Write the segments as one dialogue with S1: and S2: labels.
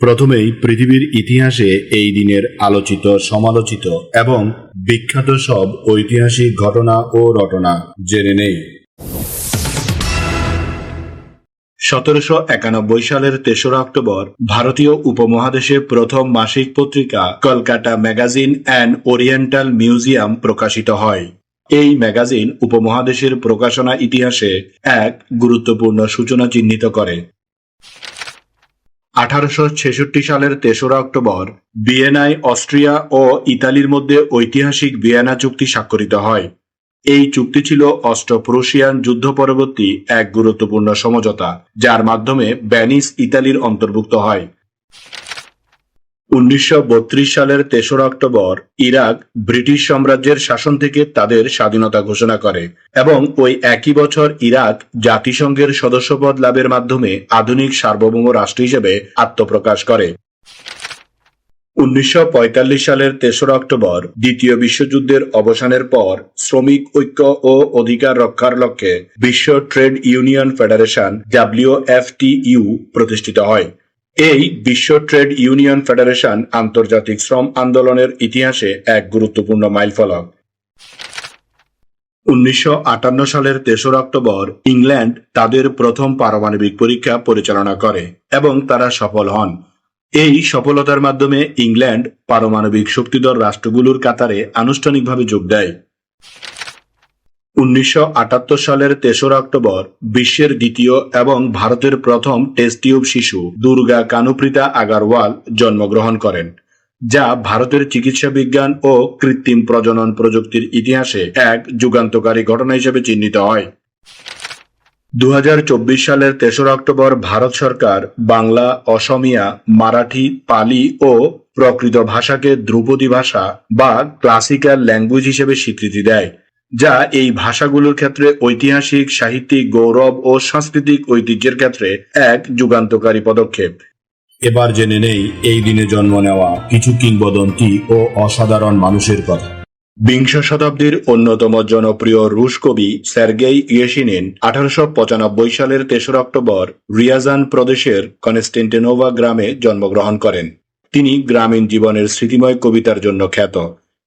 S1: প্রথমেই পৃথিবীর ইতিহাসে এই দিনের আলোচিত, সমালোচিত এবং বিখ্যাত সব ঐতিহাসিক ঘটনা ও রটনা জেনে নেই।
S2: সতেরোশো একানব্বই সালের তেসরা অক্টোবর ভারতীয় উপমহাদেশে প্রথম মাসিক পত্রিকা Kolkata magazine and oriental museum প্রকাশিত হয়। এই ম্যাগাজিন উপমহাদেশের প্রকাশনা ইতিহাসে এক গুরুত্বপূর্ণ সূচনা চিহ্নিত করে। আঠারোশো ছেষট্টি সালের তেসরা অক্টোবর, ভিয়েনায়, অস্ট্রিয়া ও ইতালির মধ্যে ঐতিহাসিক ভিয়েনা চুক্তি স্বাক্ষরিত হয়। এই চুক্তি ছিল অস্ট্রো প্রুশিয়ান যুদ্ধ পরবর্তী এক গুরুত্বপূর্ণ সমঝোতা, যার মাধ্যমে ব্যানিস ইতালির অন্তর্ভুক্ত হয়। উনিশশো বত্রিশ সালের তেসরা অক্টোবর ইরাক ব্রিটিশ সাম্রাজ্যের শাসন থেকে তাদের স্বাধীনতা ঘোষণা করে এবং ওই একই বছর ইরাক জাতিসংঘের সদস্যপদ লাভের মাধ্যমে আধুনিক সার্বভৌম রাষ্ট্র হিসেবে আত্মপ্রকাশ করে। উনিশশো পঁয়তাল্লিশ সালের তেসরা অক্টোবর দ্বিতীয় বিশ্বযুদ্ধের অবসানের পর শ্রমিক ঐক্য ও অধিকার রক্ষার লক্ষ্যে বিশ্ব ট্রেড ইউনিয়ন ফেডারেশন ডাব্লিউএফটিইউ প্রতিষ্ঠিত হয়। এই বিশ্ব ট্রেড ইউনিয়ন ফেডারেশন আন্তর্জাতিক শ্রম আন্দোলনের ইতিহাসে এক গুরুত্বপূর্ণ মাইলফলক। উনিশশো আটান্ন সালের তেসরা অক্টোবর ইংল্যান্ড তাদের প্রথম পারমাণবিক পরীক্ষা পরিচালনা করে এবং তারা সফল হন। এই সফলতার মাধ্যমে ইংল্যান্ড পারমাণবিক শক্তিধর রাষ্ট্রগুলোর কাতারে আনুষ্ঠানিকভাবে যোগ দেয়। উনিশশো আটাত্তর সালের তেসরা অক্টোবর বিশ্বের দ্বিতীয় এবং ভারতের প্রথম টেস্ট টিউব শিশু দুর্গা কানুপ্রিতা আগারওয়াল জন্মগ্রহণ করেন, যা ভারতের চিকিৎসা বিজ্ঞান ও কৃত্রিম প্রজনন প্রযুক্তির ইতিহাসে এক যুগান্তকারী ঘটনা হিসেবে চিহ্নিত হয়। দু হাজার চব্বিশ সালের তেসরা অক্টোবর ভারত সরকার বাংলা, অসমিয়া, মারাঠি, পালি ও প্রকৃত ভাষাকে ধ্রুপদী ভাষা বা ক্লাসিক্যাল ল্যাঙ্গুয়েজ হিসেবে স্বীকৃতি দেয়। যা এই ভাষাগুলোর ক্ষেত্রে ঐতিহাসিক সাহিত্যিক গৌরব ও সাংস্কৃতিক ঐতিহ্যের ক্ষেত্রে এক যুগান্তকারী পদক্ষেপ।
S1: এবার জেনে নেই এই দিনে জন্ম নেওয়া কিছু কিংবদন্তি ও অসাধারণ মানুষের কথা।
S2: বিংশ শতাব্দীর অন্যতম জনপ্রিয় রুশ কবি সের্গেই ইয়েশিনিন আঠারোশো পঁচানব্বই সালের তেসরা অক্টোবর রিয়াজান প্রদেশের কনস্টেন্টিনোভা গ্রামে জন্মগ্রহণ করেন। তিনি গ্রামীণ জীবনের স্মৃতিময় কবিতার জন্য খ্যাত।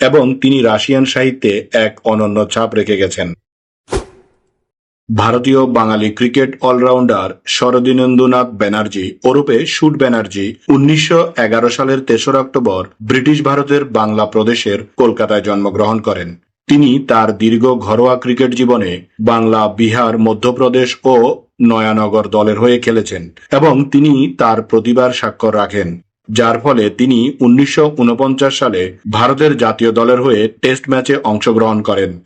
S2: এবং তিনি রাশিয়ান সাহিত্যে এক অনন্য ছাপ রেখে গেছেন। ভারতীয় বাঙালি ক্রিকেট অলরাউন্ডার শরদিনেন্দ্রনাথ ব্যানার্জি ওরূপে শুট ব্যানার্জি উনিশশো এগারো সালের তেসরা অক্টোবর ব্রিটিশ ভারতের বাংলা প্রদেশের কলকাতায় জন্মগ্রহণ করেন। তিনি তার দীর্ঘ ঘরোয়া ক্রিকেট জীবনে বাংলা, বিহার, মধ্যপ্রদেশ ও নয়ানগর দলের হয়ে খেলেছেন এবং তিনি তার প্রতিভার স্বাক্ষর রাখেন। যার ফলে তিনি উনিশশো উনপঞ্চাশ সালে ভারতের জাতীয় দলের হয়ে টেস্ট ম্যাচে অংশগ্রহণ করেন।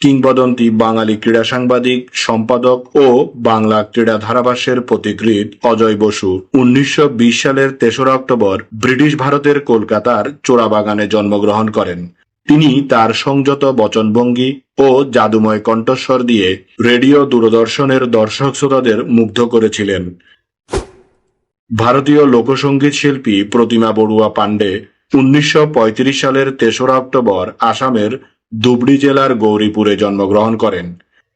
S2: কিংবদন্তি বাঙালি ক্রীড়া সাংবাদিক, সম্পাদক ও বাংলা ক্রীড়া ধারাভাষ্যের পথিকৃৎ অজয় বসু উনিশশো বিশ সালের তেসরা অক্টোবর ব্রিটিশ ভারতের কলকাতার চোরাবাগানে জন্মগ্রহণ করেন। তিনি তার সংযত বচনভঙ্গি ও জাদুময় কণ্ঠস্বর দিয়ে রেডিও দূরদর্শনের দর্শক শ্রোতাদের মুগ্ধ করেছিলেন। ভারতীয় লোকসঙ্গীত শিল্পী প্রতিমা বড়ুয়া পাণ্ডে উনিশশো সালের তেসরা অক্টোবর আসামের ধুবড়ি জেলার গৌরীপুরে জন্মগ্রহণ করেন।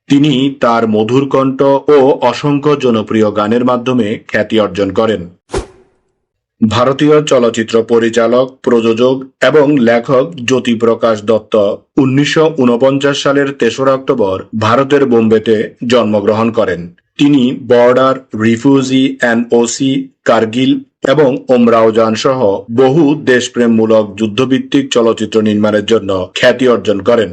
S2: তিনি তার মধুর কণ্ঠ ও অসংখ্য জনপ্রিয় গানের মাধ্যমে খ্যাতি অর্জন করেন। ভারতীয় চলচ্চিত্র পরিচালক, প্রযোজক এবং লেখক জ্যোতিপ্রকাশ দত্ত উনিশশো ঊনপঞ্চাশ সালের তেসরা অক্টোবর ভারতের বোম্বেতে জন্মগ্রহণ করেন। তিনি border, refugee and OC Kargil এবং ওমরাওজান সহ বহু দেশপ্রেমমূলক যুদ্ধভিত্তিক চলচ্চিত্র নির্মাণের জন্য খ্যাতি অর্জন করেন।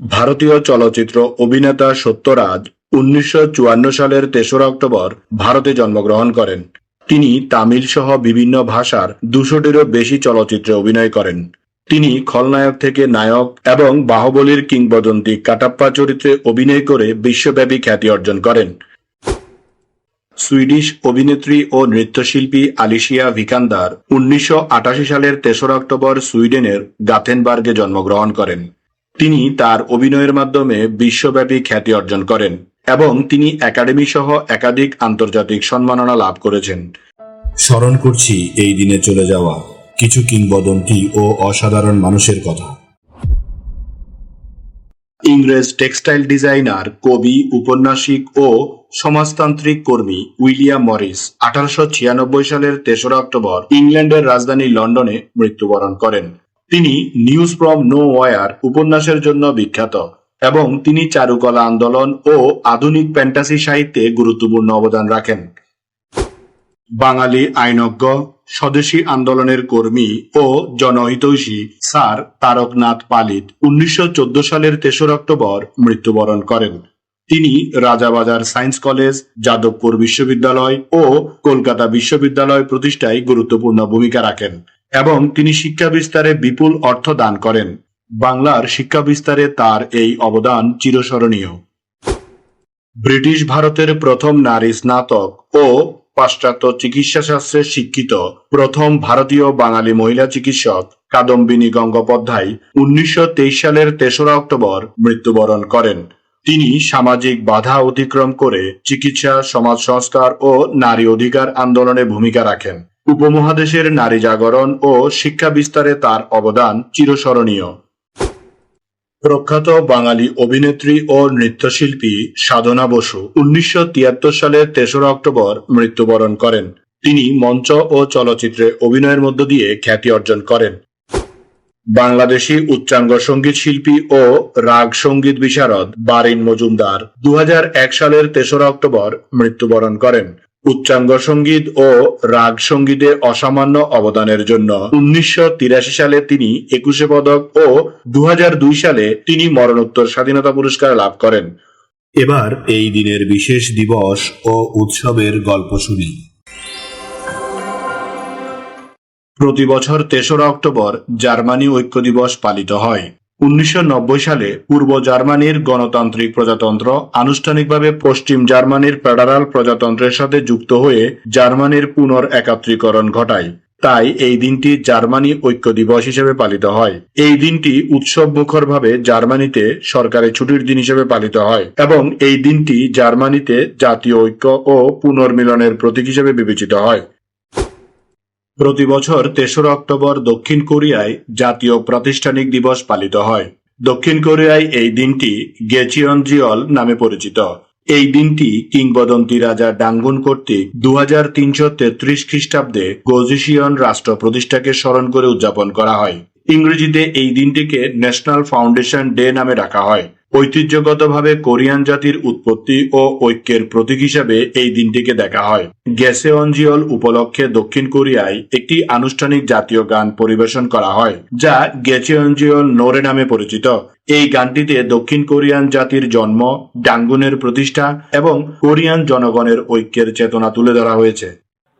S2: ভারতীয় চলচ্চিত্র অভিনেতা সত্যরাজ উনিশশো চুয়ান্ন সালের তেসরা অক্টোবর ভারতে জন্মগ্রহণ করেন। তিনি তামিল সহ বিভিন্ন ভাষার দুশোটিরও বেশি চলচ্চিত্রে অভিনয় করেন। তিনি খলনায়ক থেকে নায়ক এবং বাহুবলীর কিংবদন্তি কাটাপ্পা চরিত্রে অভিনয় করে বিশ্বব্যাপী খ্যাতি অর্জন করেন। সুইডিশ অভিনেত্রী ও নৃত্যশিল্পী আলিশিয়া ভিকান্দার উনিশশো আটাশি সালের তেসরা অক্টোবর সুইডেনের গাথেনবার্গে জন্মগ্রহণ করেন। তিনি তার অভিনয়ের মাধ্যমে বিশ্বব্যাপী খ্যাতি অর্জন করেন এবং তিনি একাডেমি সহ একাধিক আন্তর্জাতিক সম্মাননা লাভ করেছেন।
S1: স্মরণ করছি এই দিনে চলে যাওয়া কিছু কিংবদন্তি ও অসাধারণ মানুষের কথা।
S2: ইংরেজ টেক্সটাইল ডিজাইনার, কবি, উপন্যাসিক ও সমাজতান্ত্রিক কর্মী উইলিয়াম মরিস আঠারোশো ছিয়ানব্বই সালের তেসরা অক্টোবর ইংল্যান্ডের রাজধানী লন্ডনে মৃত্যুবরণ করেন। তিনি নিউজ ফ্রম নো ওয়ার উপন্যাসের জন্য বিখ্যাত এবং তিনি চারুকলা আন্দোলন ও আধুনিক ফ্যান্টাসি সাহিত্যে গুরুত্বপূর্ণ অবদান রাখেন। বাঙালি আইনজ্ঞ স্বদেশী আন্দোলনের কর্মী ও জনহিতৈষী স্যার তারকনাথ পালিত উনিশশো চোদ্দ সালের তেসরা অক্টোবর মৃত্যুবরণ করেন। তিনি রাজাবাজার সায়েন্স কলেজ, যাদবপুর বিশ্ববিদ্যালয় ও কলকাতা বিশ্ববিদ্যালয় প্রতিষ্ঠায় গুরুত্বপূর্ণ ভূমিকা রাখেন এবং তিনি শিক্ষা বিস্তারে বিপুল অর্থ দান করেন। বাংলার শিক্ষা বিস্তারে তার এই অবদান চিরস্মরণীয়। ব্রিটিশ ভারতের প্রথম নারী স্নাতক ও পাশ্চাত্য চিকিৎসা শাস্ত্রে শিক্ষিত প্রথম ভারতীয় বাঙালি মহিলা চিকিৎসক কাদম্বিনী গঙ্গোপাধ্যায় উনিশশো তেইশ সালের তেসরা অক্টোবর মৃত্যুবরণ করেন। তিনি সামাজিক বাধা অতিক্রম করে চিকিৎসা সমাজ সংস্কার ও নারী অধিকার আন্দোলনে ভূমিকা রাখেন। উপমহাদেশের নারী জাগরণ ও শিক্ষা বিস্তারে তার অবদান চিরস্মরণীয়। প্রখ্যাত বাঙালি অভিনেত্রী ও নৃত্যশিল্পী সাধনা বসু উনিশশো সালের তেসরা অক্টোবর মৃত্যুবরণ করেন। তিনি মঞ্চ ও চলচ্চিত্রে অভিনয়ের মধ্য দিয়ে খ্যাতি অর্জন করেন। বাংলাদেশি উচ্চাঙ্গ সংগীত শিল্পী ও রাগ সংগীত বিশারদ বারিন মজুমদার দু হাজার এক সালের তেসরা অক্টোবর মৃত্যুবরণ করেন। উচ্চাঙ্গ সংগীত ও রাগ সঙ্গীতে অসামান্য অবদানের জন্য উনিশশো তিরাশি সালে তিনি একুশে পদক ও দু হাজার দুই সালে তিনি মরণোত্তর স্বাধীনতা পুরস্কার লাভ করেন।
S1: এবার এই দিনের বিশেষ দিবস ও উৎসবের গল্প শুনি।
S2: প্রতি বছর তেসরা অক্টোবর জার্মানি ঐক্য দিবস পালিত হয়। উনিশশো নব্বই সালে পূর্ব জার্মানির গণতান্ত্রিক প্রজাতন্ত্র আনুষ্ঠানিকভাবে পশ্চিম জার্মানির ফেডারাল প্রজাতন্ত্রের সাথে যুক্ত হয়ে জার্মানির পুনর একাত্রীকরণ ঘটায়। তাই এই দিনটি জার্মানি ঐক্য দিবস হিসেবে পালিত হয়। এই দিনটি উৎসব মুখরভাবে জার্মানিতে সরকারি ছুটির দিন হিসেবে পালিত হয় এবং এই দিনটি জার্মানিতে জাতীয় ঐক্য ও পুনর্মিলনের প্রতীক হিসেবে বিবেচিত হয়। প্রতি বছর তেসরা অক্টোবর দক্ষিণ কোরিয়ায় জাতীয় প্রাতিষ্ঠানিক দিবস পালিত হয়। দক্ষিণ কোরিয়ায় এই দিনটি গেচিয়নজিয়ল নামে পরিচিত। এই দিনটি কিংবদন্তি রাজা ডাঙ্গুন কর্তৃক দু হাজার তিনশো তেত্রিশ খ্রিস্টাব্দে গোজিসিয়ন রাষ্ট্র প্রতিষ্ঠাকে স্মরণ করে উদযাপন করা হয়। ইংরেজিতে এই দিনটিকে ন্যাশনাল ফাউন্ডেশন ডে নামে রাখা হয়। ঐতিহ্যগতভাবে কোরিয়ান জাতির উৎপত্তি ও ঐক্যের প্রতীক হিসাবে এই দিনটিকে দেখা হয়। গ্যাসেঅনজিওল উপলক্ষে দক্ষিণ কোরিয়ায় একটি আনুষ্ঠানিক জাতীয় গান পরিবেশন করা হয়, যা গ্যাচেঅনজিওল নোরে নামে পরিচিত। এই গানটিতে দক্ষিণ কোরিয়ান জাতির জন্ম, ডাঙ্গুনের প্রতিষ্ঠা এবং কোরিয়ান জনগণের ঐক্যের চেতনা তুলে ধরা হয়েছে।